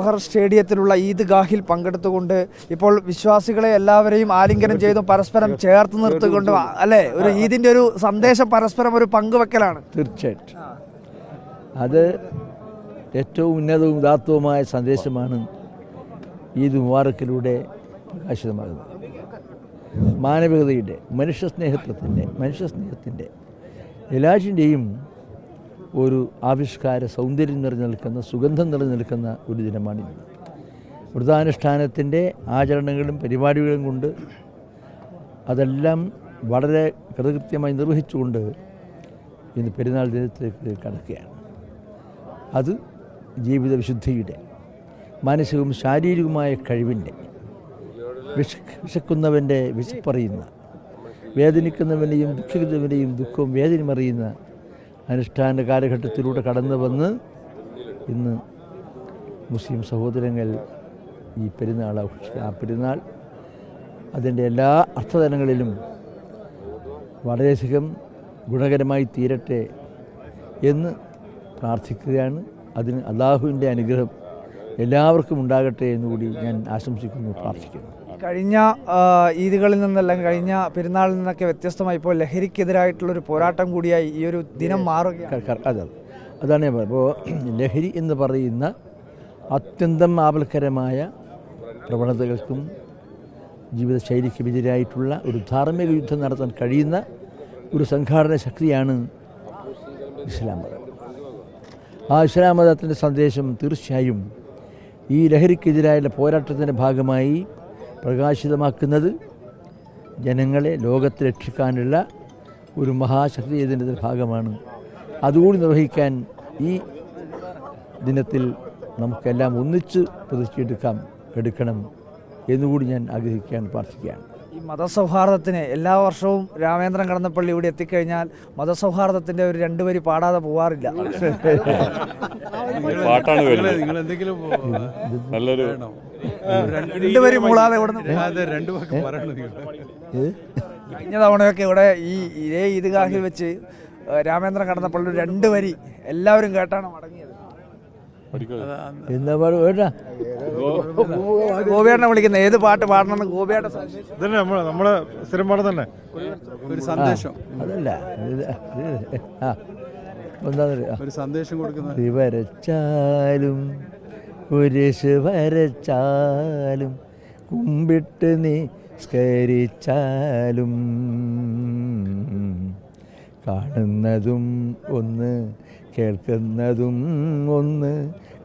ജവഹർ സ്റ്റേഡിയത്തിലുള്ള ഈദ്ഗാഹിൽ പങ്കെടുത്തുകൊണ്ട് ഇപ്പോൾ വിശ്വാസികളെ എല്ലാവരെയും ആലിംഗനം ചെയ്തു പരസ്പരം ചേർത്ത് നിർത്തുകൊണ്ട് അല്ലെ? ഒരു ഈദിന്റെ ഒരു സന്ദേശം പരസ്പരം ഒരു പങ്കുവെക്കലാണ്. തീർച്ചയായിട്ടും. അത് ഏറ്റവും ഉന്നതവും ഉദാത്തവുമായ സന്ദേശമാണ് ഈദ് മുബാറക്കിലൂടെ പ്രകാശിതമാകുന്നത്. മാനവികതയുടെ മനുഷ്യസ്നേഹത്വത്തിന്റെ മനുഷ്യസ്നേഹത്തിന്റെ എല്ലാറ്റിന്റെയും ഒരു ആവിഷ്കാര സൗന്ദര്യം നിറഞ്ഞു നിൽക്കുന്ന സുഗന്ധം നിറഞ്ഞു നിൽക്കുന്ന ഒരു ദിനമാണിത് വ്രതാനുഷ്ഠാനത്തിന്റെ ആചരണങ്ങളും പരിപാടികളും കൊണ്ട് അതെല്ലാം വളരെ കൃതകൃത്യമായി നിർവഹിച്ചുകൊണ്ട് ഇന്ന് പെരുന്നാൾ ദിനത്തിലേക്ക് കടക്കുകയാണ്. അത് ജീവിത വിശുദ്ധിയുടെ മാനസികവും ശാരീരികവുമായ കഴിവിന്റെ വിശ വിശക്കുന്നവന്റെ വിശപ്പറിയുന്ന വേദനിക്കുന്നവന്റെയും ദുഃഖിക്കുന്നവന്റെയും ദുഃഖവും വേദനയും അറിയുന്ന അനുഷ്ഠാന കാലഘട്ടത്തിലൂടെ കടന്നു വന്ന് ഇന്ന് മുസ്ലിം സഹോദരങ്ങൾ ഈ പെരുന്നാൾ ആഘോഷിക്കുക. ആ പെരുന്നാൾ അതിന്റെ എല്ലാ അർത്ഥതലങ്ങളിലും വളരെയധികം ഗുണകരമായി തീരട്ടെ എന്ന് പ്രാർത്ഥിക്കുകയാണ്. അതിന് അള്ളാഹുവിന്റെ അനുഗ്രഹം എല്ലാവർക്കും ഉണ്ടാകട്ടെ എന്നുകൂടി ഞാൻ ആശംസിക്കുന്നു പ്രാർത്ഥിക്കുന്നു. കഴിഞ്ഞ ഈദുകളിൽ നിന്നെല്ലാം കഴിഞ്ഞ പെരുന്നാളിൽ നിന്നൊക്കെ വ്യത്യസ്തമായി ഇപ്പോൾ ലഹരിക്കെതിരായിട്ടുള്ള ഒരു പോരാട്ടം കൂടിയായി ഈ ഒരു ദിനം മാറുകയാണ്. അതെ അതാണ്. അപ്പോൾ ലഹരി എന്ന് പറയുന്ന അത്യന്തം ആപൽക്കരമായ പ്രവണതകൾക്കും ജീവിതശൈലിക്കും എതിരായിട്ടുള്ള ഒരു ധാർമ്മിക യുദ്ധം നടത്താൻ കഴിയുന്ന ഒരു സംഘാടന ശക്തിയാണ് ഇസ്ലാം മതം. ആ ഇസ്ലാം മതത്തിന്റെ സന്ദേശം തീർച്ചയായും ഈ ലഹരിക്കെതിരായുള്ള പോരാട്ടത്തിന്റെ ഭാഗമായി പ്രകാശിതമാക്കുന്നത് ജനങ്ങളെ ലോകത്ത് രക്ഷിക്കാനുള്ള ഒരു മഹാശക്തി ഇതിന്റെ ഭാഗമാണ്. അതുകൂടി നിർവഹിക്കാൻ ഈ ദിനത്തിൽ നമുക്കെല്ലാം ഒന്നിച്ച് പ്രതിഷ്ഠയെടുക്കാം എടുക്കണം എന്നുകൂടി ഞാൻ ആഗ്രഹിക്കുകയാണ് പ്രാർത്ഥിക്കുകയാണ്. മതസൗഹാർദ്ദത്തിന് എല്ലാ വർഷവും രാമേന്ദ്രൻ കടന്നപ്പള്ളി ഇവിടെ എത്തിക്കഴിഞ്ഞാൽ മതസൗഹാർദ്ദത്തിന്റെ ഒരു രണ്ടുപേരി പാടാതെ പോവാറില്ല. പാട്ടാണ് നല്ലൊരു രണ്ടുപേരി മൂളാതെ ഇവിടെ അതെ രണ്ടു വാക്ക് പറയണം നിങ്ങൾ. കഴിഞ്ഞ തവണയൊക്കെ ഇവിടെ ഈ ഇതേ ഈദ്ഗാഹിൽ വെച്ച് രാമേന്ദ്രൻ കടന്നപ്പള്ളി രണ്ടുപേരി രണ്ട് വരി എല്ലാവരും കേട്ടാണ് മടങ്ങിയത്. എന്താ പാട്? കേട്ടാ? ഗോപിയേട്ടനെ വിളിക്കുന്നത് ഏത് പാട്ട് പാടണമെന്ന് ഗോപിയാട്ടെ ഇതന്നെ നമ്മളെ നമ്മളെ സ്ഥിരം പാടം തന്നെ. ഒരു സന്ദേശം. അതല്ല ഒരു സന്ദേശം വരച്ചാലും കുരിശ് വരച്ചാലും കുമ്പിട്ട് നീ സ്കരിച്ചാലും കാണുന്നതും ഒന്ന് കേൾക്കുന്നതും ഒന്ന്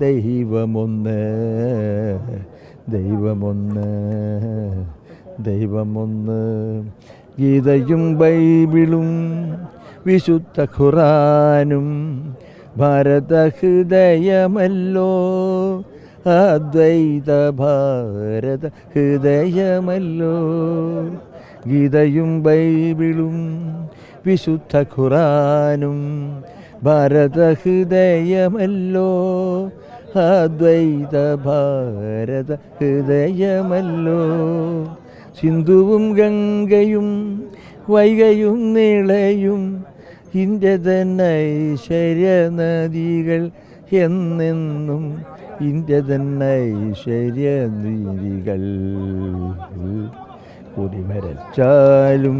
ദൈവമൊന്ന് ദൈവമൊന്ന് ദൈവമൊന്ന്. ഗീതയും ബൈബിളും വിശുദ്ധ ഖുറാനും ഭാരതഹൃദയമല്ലോ അദ്വൈത ഭാരത ഹൃദയമല്ലോ. ഗീതയും ബൈബിളും വിശുദ്ധ ഖുറാനും ഭാരതഹൃദയമല്ലോ അദ്വൈത ഭാരത ഹൃദയമല്ലോ സിന്ധുവും ഗംഗയും വൈകയും നിളയും ഇന്ത്യ തന്നെ ഐശ്വര്യ നദികൾ എന്നെന്നും ഇന്ത്യ തന്നെ ഐശ്വര്യ നദികൾ കുരി വരച്ചാലും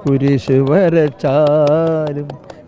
കുരിശ് വരച്ചാലും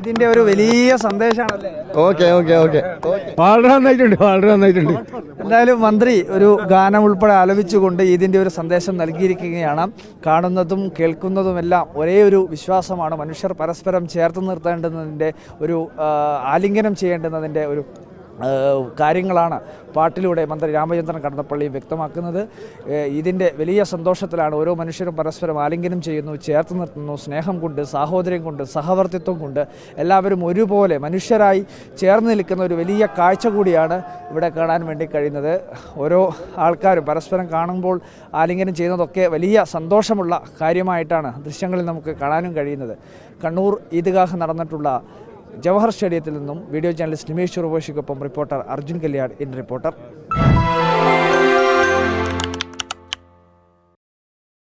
ഇതിന്റെ ഒരു വലിയ സന്ദേശമാണല്ലേ? Okay okay okay. വളരെ നന്നായിട്ടുണ്ട് വളരെ നന്നായിട്ടുണ്ട്. എന്തായാലും മന്ത്രി ഒരു ഗാനം ഉൾപ്പെടെ ആലപിച്ചുകൊണ്ട് ഇതിന്റെ ഒരു സന്ദേശം നൽകിയിരിക്കുകയാണ്. കാണുന്നതും കേൾക്കുന്നതുമെല്ലാം ഒരേ ഒരു വിശ്വാസമാണ്. മനുഷ്യർ പരസ്പരം ചേർത്ത് നിർത്തേണ്ടുന്നതിന്റെ ഒരു ആലിംഗനം ചെയ്യേണ്ടുന്നതിന്റെ ഒരു കാര്യങ്ങളാണ് പാട്ടിലൂടെ മന്ത്രി രാമചന്ദ്രൻ കടന്നപ്പള്ളി വ്യക്തമാക്കുന്നത്. ഇതിന്റെ വലിയ സന്തോഷത്തിലാണ് ഓരോ മനുഷ്യരും പരസ്പരം ആലിംഗനം ചെയ്യുന്നു ചേർത്ത് നിർത്തുന്നു സ്നേഹം കൊണ്ട് സാഹോദര്യം കൊണ്ട് സഹവർത്തിത്വം കൊണ്ട് എല്ലാവരും ഒരുപോലെ മനുഷ്യരായി ചേർന്ന് നിൽക്കുന്ന ഒരു വലിയ കാഴ്ച കൂടിയാണ് ഇവിടെ കാണാൻ വേണ്ടി കഴിയുന്നത്. ഓരോ ആൾക്കാരും പരസ്പരം കാണുമ്പോൾ ആലിംഗനം ചെയ്യുന്നതൊക്കെ വലിയ സന്തോഷമുള്ള കാര്യമായിട്ടാണ് ദൃശ്യങ്ങളിൽ നമുക്ക് കാണാനും കഴിയുന്നത്. കണ്ണൂർ ഈദ്ഗാഹ് നടന്നിട്ടുള്ള ജവഹർ സ്റ്റേഡിയത്തിൽ നിന്നും video journalist Nimesh ചുറുബോഷിക്കൊപ്പം reporter Arjun Kalyan in reporter.